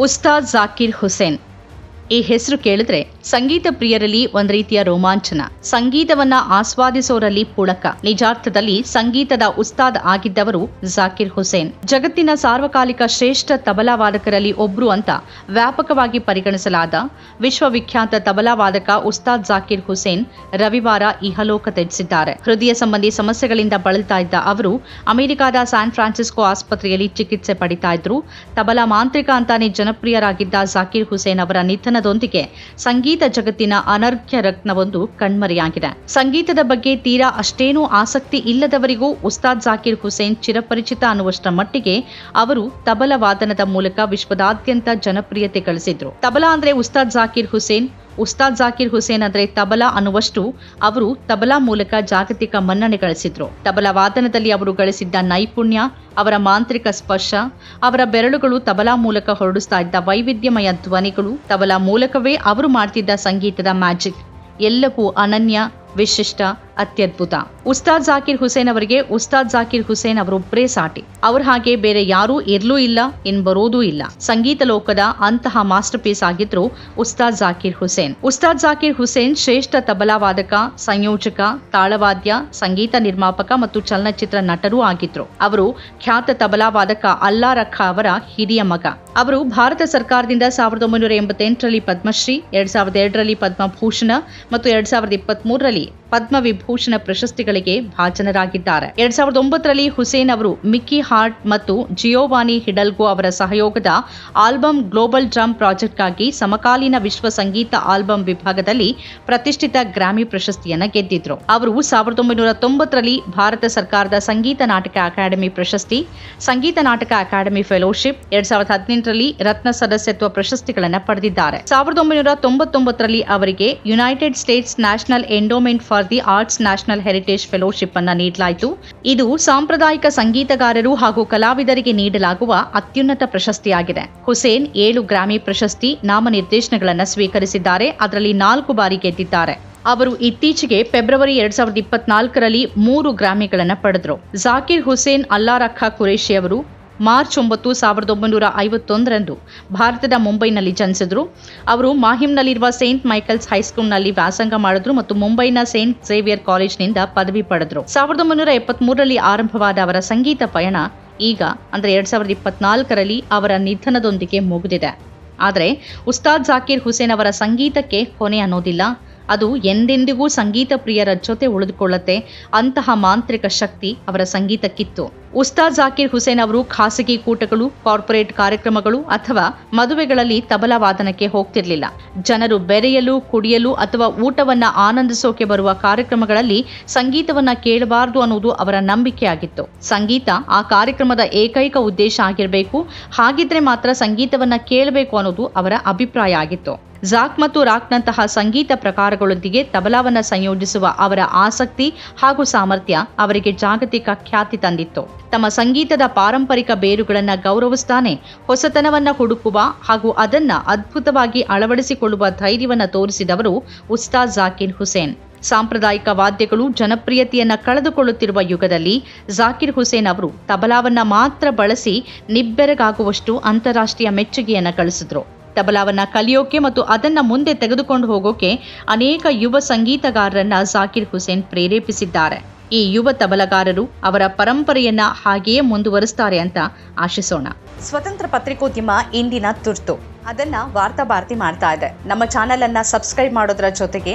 ಉಸ್ತಾದ್ ಜಾಕಿರ್ ಹುಸೇನ್. ಈ ಹೆಸರು ಕೇಳಿದ್ರೆ ಸಂಗೀತ ಪ್ರಿಯರಲ್ಲಿ ಒಂದ್ ರೀತಿಯ ರೋಮಾಂಚನ. ಸಂಗೀತವನ್ನ ಆಸ್ವಾದಿಸೋರಲ್ಲಿ ಪುಳಕ ನಿಜಾರ್ಥದಲ್ಲಿ ಸಂಗೀತದ ಉಸ್ತಾದ್ ಆಗಿದ್ದವರು ಜಾಕಿರ್ ಹುಸೇನ್. ಜಗತ್ತಿನ ಸಾರ್ವಕಾಲಿಕ ಶ್ರೇಷ್ಠ ತಬಲಾ ವಾದಕರಲ್ಲಿ ಒಬ್ರು ಅಂತ ವ್ಯಾಪಕವಾಗಿ ಪರಿಗಣಿಸಲಾದ ವಿಶ್ವವಿಖ್ಯಾತ ತಬಲಾ ವಾದಕ ಉಸ್ತಾದ್ ಜಾಕಿರ್ ಹುಸೇನ್ ರವಿವಾರ ಇಹಲೋಕ ತ್ಯಜಿಸಿದ್ದಾರೆ. ಹೃದಯ ಸಂಬಂಧಿ ಸಮಸ್ಯೆಗಳಿಂದ ಬಳಲ್ತಾ ಇದ್ದ ಅವರು ಅಮೆರಿಕಾದ ಸ್ಯಾನ್ ಫ್ರಾನ್ಸಿಸ್ಕೋ ಆಸ್ಪತ್ರೆಯಲ್ಲಿ ಚಿಕಿತ್ಸೆ ಪಡಿತಾ ಇದ್ರು. ತಬಲಾ ಮಾಂತ್ರಿಕ ಅಂತಾನೆ ಜನಪ್ರಿಯರಾಗಿದ್ದ ಜಾಕಿರ್ ಹುಸೇನ್ ಅವರ ನಿಧನದೊಂದಿಗೆ ಸಂಗೀತ ಜಗತ್ತಿನ ಅನರ್ಘ್ಯ ರತ್ನವೊಂದು ಕಣ್ಮರೆಯಾಗಿದೆ. ಸಂಗೀತದ ಬಗ್ಗೆ ತೀರಾ ಅಷ್ಟೇನೂ ಆಸಕ್ತಿ ಇಲ್ಲದವರಿಗೂ ಉಸ್ತಾದ್ ಜಾಕಿರ್ ಹುಸೇನ್ ಚಿರಪರಿಚಿತ ಅನ್ನುವಷ್ಟರ ಮಟ್ಟಿಗೆ ಅವರು ತಬಲ ವಾದನದ ಮೂಲಕ ವಿಶ್ವದಾದ್ಯಂತ ಜನಪ್ರಿಯತೆ ಗಳಿಸಿದ್ರು. ತಬಲಾ ಅಂದ್ರೆ ಉಸ್ತಾದ್ ಜಾಕಿರ್ ಹುಸೇನ್ ಉಸ್ತಾದ್ ಜಾಕಿರ್ ಹುಸೇನ್ ಅಂದ್ರೆ ತಬಲಾ ಅನ್ನುವಷ್ಟು ಅವರು ತಬಲಾ ಮೂಲಕ ಜಾಗತಿಕ ಮನ್ನಣೆ ಗಳಿಸಿದ್ರು. ತಬಲಾ ವಾದನದಲ್ಲಿ ಅವರು ಗಳಿಸಿದ್ದ ನೈಪುಣ್ಯ, ಅವರ ಮಾಂತ್ರಿಕ ಸ್ಪರ್ಶ, ಅವರ ಬೆರಳುಗಳು ತಬಲಾ ಮೂಲಕ ಹೊರಡಿಸ್ತಾ ಇದ್ದ ವೈವಿಧ್ಯಮಯ ಧ್ವನಿಗಳು, ತಬಲಾ ಮೂಲಕವೇ ಅವರು ಮಾಡ್ತಿದ್ದ ಸಂಗೀತದ ಮ್ಯಾಜಿಕ್. ಎಲ್ಲವೂ ಅನನ್ಯ, ವಿಶಿಷ್ಟ ಅತ್ಯದ್ಭುತ. ಉಸ್ತಾದ್ ಜಾಕಿರ್ ಹುಸೇನ್ ಅವರಿಗೆ ಉಸ್ತಾದ್ ಜಾಕಿರ್ ಹುಸೇನ್ ಅವರೊಬ್ಬರೇ ಸಾಟಿ. ಅವ್ರ ಹಾಗೆ ಬೇರೆ ಯಾರೂ ಇರ್ಲೂ ಇಲ್ಲ ಇನ್ ಬರೋದೂ ಇಲ್ಲ. ಸಂಗೀತ ಲೋಕದ ಅಂತಹ ಮಾಸ್ಟರ್ ಪೀಸ್ ಆಗಿದ್ರು ಉಸ್ತಾದ್ ಜಾಕಿರ್ ಹುಸೇನ್. ಉಸ್ತಾದ್ ಜಾಕಿರ್ ಹುಸೇನ್ ಶ್ರೇಷ್ಠ ತಬಲಾ ವಾದಕ ಸಂಯೋಜಕ, ತಾಳವಾದ್ಯ, ಸಂಗೀತ ನಿರ್ಮಾಪಕ ಮತ್ತು ಚಲನಚಿತ್ರ ನಟರೂ ಆಗಿದ್ರು. ಅವರು ಖ್ಯಾತ ತಬಲಾ ವಾದಕ ಅಲ್ಲಾ ರಖಾ ಅವರ ಹಿರಿಯ ಮಗ. ಅವರು ಭಾರತ ಸರ್ಕಾರದಿಂದ ಸಾವಿರದ ಒಂಬೈನೂರ ಎಂಬತ್ತೆಂಟರಲ್ಲಿ ಪದ್ಮಶ್ರೀ, ಎರಡ್ ಸಾವಿರದ ಎರಡರಲ್ಲಿ ಪದ್ಮಭೂಷಣ ಮತ್ತು ಎರಡ್ ಸಾವಿರದ ಇಪ್ಪತ್ತ್ ಮೂರರಲ್ಲಿ ಪದ್ಮವಿಭೂಷಣ ಪ್ರಶಸ್ತಿಗಳಿಗೆ ಭಾಜನರಾಗಿದ್ದಾರೆ. ಎರಡ್ ಸಾವಿರದ ಒಂಬತ್ತರಲ್ಲಿ ಹುಸೇನ್ ಅವರು ಮಿಕ್ಕಿ ಹಾರ್ಟ್ ಮತ್ತು ಜಿಯೋವಾನಿ ಹಿಡಲ್ಗೋ ಅವರ ಸಹಯೋಗದ ಆಲ್ಬಮ್ ಗ್ಲೋಬಲ್ ಡ್ರಮ್ ಪ್ರಾಜೆಕ್ಟ್ಗಾಗಿ ಸಮಕಾಲೀನ ವಿಶ್ವ ಸಂಗೀತ ಆಲ್ಬಮ್ ವಿಭಾಗದಲ್ಲಿ ಪ್ರತಿಷ್ಠಿತ ಗ್ರಾಮಿ ಪ್ರಶಸ್ತಿಯನ್ನು ಗೆದ್ದಿದ್ರು. ಅವರು ಸಾವಿರದ ಒಂಬೈನೂರ ತೊಂಬತ್ತರಲ್ಲಿ ಭಾರತ ಸರ್ಕಾರದ ಸಂಗೀತ ನಾಟಕ ಅಕಾಡೆಮಿ ಪ್ರಶಸ್ತಿ, ಸಂಗೀತ ನಾಟಕ ಅಕಾಡೆಮಿ ಫೆಲೋಶಿಪ್, ಎರಡ್ ಸಾವಿರದ ಹದಿನೆಂಟರಲ್ಲಿ ರತ್ನ ಸದಸ್ಯತ್ವ ಪ್ರಶಸ್ತಿಗಳನ್ನು ಪಡೆದಿದ್ದಾರೆ. ಸಾವಿರದ ಒಂಬೈನೂರ ತೊಂಬತ್ತೊಂಬತ್ತರಲ್ಲಿ ಅವರಿಗೆ United States National Endowment for the Arts National Heritage Fellowship ಅನ್ನು ನೀಡಲಾಯಿತು. ಇದು ಸಾಂಪ್ರದಾಯಿಕ ಸಂಗೀತಗಾರರು ಹಾಗೂ ಕಲಾವಿದರಿಗೆ ನೀಡಲಾಗುವ ಅತ್ಯುನ್ನತ ಪ್ರಶಸ್ತಿಯಾಗಿದೆ. ಹುಸೇನ್ ಏಳು ಗ್ರಾಮಿ ಪ್ರಶಸ್ತಿ ನಾಮನಿರ್ದೇಶನಗಳನ್ನು ಸ್ವೀಕರಿಸಿದ್ದಾರೆ. ಅದರಲ್ಲಿ ನಾಲ್ಕು ಬಾರಿ ಗೆದ್ದಿದ್ದಾರೆ. ಅವರು ಇತ್ತೀಚೆಗೆ ಫೆಬ್ರವರಿ ಎರಡ್ ಸಾವಿರದ ಇಪ್ಪತ್ನಾಲ್ಕರಲ್ಲಿ ಮೂರು ಗ್ರಾಮಿಗಳನ್ನು ಪಡೆದರು. ಜಾಕಿರ್ ಹುಸೇನ್, ಅಲ್ಲಾರಖಾ ಖುರೇಶಿ ಅವರು ಮಾರ್ಚ್ ಒಂಬತ್ತು ಸಾವಿರದ ಒಂಬೈನೂರ ಐವತ್ತೊಂದರಂದು ಭಾರತದ ಮುಂಬೈನಲ್ಲಿ ಜನಿಸಿದರು. ಅವರು ಮಾಹಿಮ್ನಲ್ಲಿರುವ ಸೇಂಟ್ ಮೈಕಲ್ಸ್ ಹೈಸ್ಕೂಲ್ನಲ್ಲಿ ವ್ಯಾಸಂಗ ಮಾಡಿದ್ರು ಮತ್ತು ಮುಂಬೈನ ಸೇಂಟ್ ಸೇವಿಯರ್ ಕಾಲೇಜ್ನಿಂದ ಪದವಿ ಪಡೆದ್ರು. ಸಾವಿರದ ಒಂಬೈನೂರ ಎಪ್ಪತ್ಮೂರರಲ್ಲಿ ಆರಂಭವಾದ ಅವರ ಸಂಗೀತ ಪಯಣ ಈಗ, ಅಂದರೆ ಎರಡ್ ಸಾವಿರದ ಇಪ್ಪತ್ನಾಲ್ಕರಲ್ಲಿ ಅವರ ನಿಧನದೊಂದಿಗೆ ಮುಗಿದಿದೆ. ಆದರೆ ಉಸ್ತಾದ್ ಜಾಕೀರ್ ಹುಸೇನ್ ಅವರ ಸಂಗೀತಕ್ಕೆ ಕೊನೆ ಅನ್ನೋದಿಲ್ಲ. ಅದು ಎಂದೆಂದಿಗೂ ಸಂಗೀತ ಪ್ರಿಯರ ಜೊತೆ ಉಳಿದುಕೊಳ್ಳುತ್ತೆ. ಅಂತಹ ಮಾಂತ್ರಿಕ ಶಕ್ತಿ ಅವರ ಸಂಗೀತಕ್ಕಿತ್ತು. ಉಸ್ತಾದ್ ಜಾಕಿರ್ ಹುಸೇನ್ ಅವರು ಖಾಸಗಿ ಕೂಟಗಳು, ಕಾರ್ಪೊರೇಟ್ ಕಾರ್ಯಕ್ರಮಗಳು ಅಥವಾ ಮದುವೆಗಳಲ್ಲಿ ತಬಲಾ ವಾದನಕ್ಕೆ ಹೋಗ್ತಿರ್ಲಿಲ್ಲ. ಜನರು ಬೆರೆಯಲು, ಕುಡಿಯಲು ಅಥವಾ ಊಟವನ್ನ ಆನಂದಿಸೋಕೆ ಬರುವ ಕಾರ್ಯಕ್ರಮಗಳಲ್ಲಿ ಸಂಗೀತವನ್ನ ಕೇಳಬಾರದು ಅನ್ನೋದು ಅವರ ನಂಬಿಕೆಯಾಗಿತ್ತು. ಸಂಗೀತ ಆ ಕಾರ್ಯಕ್ರಮದ ಏಕೈಕ ಉದ್ದೇಶ ಆಗಿರಬೇಕು. ಹಾಗಿದ್ರೆ ಮಾತ್ರ ಸಂಗೀತವನ್ನ ಕೇಳಬೇಕು ಅನ್ನೋದು ಅವರ ಅಭಿಪ್ರಾಯ ಆಗಿತ್ತು. ಜಾಕ್ ಮತ್ತು ರಾಕ್ನಂತಹ ಸಂಗೀತ ಪ್ರಕಾರಗಳೊಂದಿಗೆ ತಬಲಾವನ್ನು ಸಂಯೋಜಿಸುವ ಅವರ ಆಸಕ್ತಿ ಹಾಗೂ ಸಾಮರ್ಥ್ಯ ಅವರಿಗೆ ಜಾಗತಿಕ ಖ್ಯಾತಿ ತಂದಿತ್ತು. ತಮ್ಮ ಸಂಗೀತದ ಪಾರಂಪರಿಕ ಬೇರುಗಳನ್ನು ಗೌರವಿಸ್ತಾನೆ, ಹೊಸತನವನ್ನು ಹುಡುಕುವ ಹಾಗೂ ಅದನ್ನು ಅದ್ಭುತವಾಗಿ ಅಳವಡಿಸಿಕೊಳ್ಳುವ ಧೈರ್ಯವನ್ನು ತೋರಿಸಿದವರು ಉಸ್ತಾದ್ ಜಾಕಿರ್ ಹುಸೇನ್. ಸಾಂಪ್ರದಾಯಿಕ ವಾದ್ಯಗಳು ಜನಪ್ರಿಯತೆಯನ್ನು ಕಳೆದುಕೊಳ್ಳುತ್ತಿರುವ ಯುಗದಲ್ಲಿ ಜಾಕಿರ್ ಹುಸೇನ್ ಅವರು ತಬಲಾವನ್ನು ಮಾತ್ರ ಬಳಸಿ ನಿಬ್ಬೆರಗಾಗುವಷ್ಟು ಅಂತಾರಾಷ್ಟ್ರೀಯ ಮೆಚ್ಚುಗೆಯನ್ನು ಗಳಿಸಿದ್ರು. ತಬಲಾವನ್ನ ಕಲಿಯೋಕೆ ಮತ್ತು ಅದನ್ನ ಮುಂದೆ ತೆಗೆದುಕೊಂಡು ಹೋಗೋಕೆ ಅನೇಕ ಯುವ ಸಂಗೀತಗಾರರನ್ನ ಜಾಕಿರ್ ಹುಸೇನ್ ಪ್ರೇರೇಪಿಸಿದ್ದಾರೆ. ಈ ಯುವ ತಬಲಗಾರರು ಅವರ ಪರಂಪರೆಯನ್ನ ಹಾಗೆಯೇ ಮುಂದುವರಿಸ್ತಾರೆ ಅಂತ ಆಶಿಸೋಣ. ಸ್ವತಂತ್ರ ಪತ್ರಿಕೋದ್ಯಮ ಇಂದಿನ ತುರ್ತು. ಅದನ್ನ ವಾರ್ತಾ ಭಾರತಿ ಮಾಡ್ತಾ ಇದೆ. ನಮ್ಮ ಚಾನೆಲ್ ಅನ್ನ ಸಬ್ಸ್ಕ್ರೈಬ್ ಮಾಡೋದ್ರ ಜೊತೆಗೆ